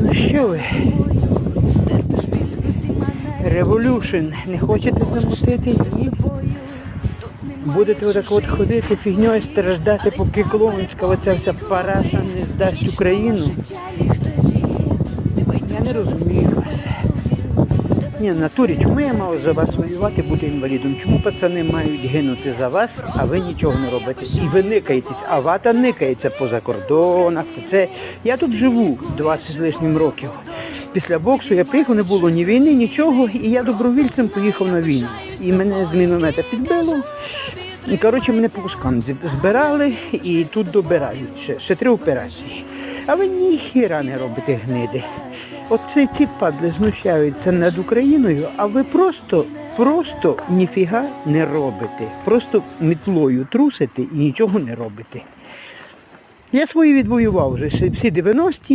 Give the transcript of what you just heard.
Ну що ви? Революшн. Не хочете замутити? Ні. Будете отак от ходити фігньою страждати, поки Клоунська оця вся параша не здасть Україну. Я не розумію. Ні, в натурі, чому я мав за вас воювати, бути інвалідом? Чому пацани мають гинути за вас, а ви нічого не робите? І ви никаєтесь, а вата никається по закордонах. Це я тут живу 20 з лишнім років. Після боксу я приїхав, не було ні війни, нічого, і я добровільцем поїхав на війну. І мене з міномета підбило. І коротше мене по кускам збирали і тут добирають ще, ще три операції. А ви ніхіра не робите гниди. Оце ці падли знущаються над Україною, а ви просто, просто ніфіга не робите. Просто мітлою трусите і нічого не робите. Я свої відвоював вже всі 90-ті,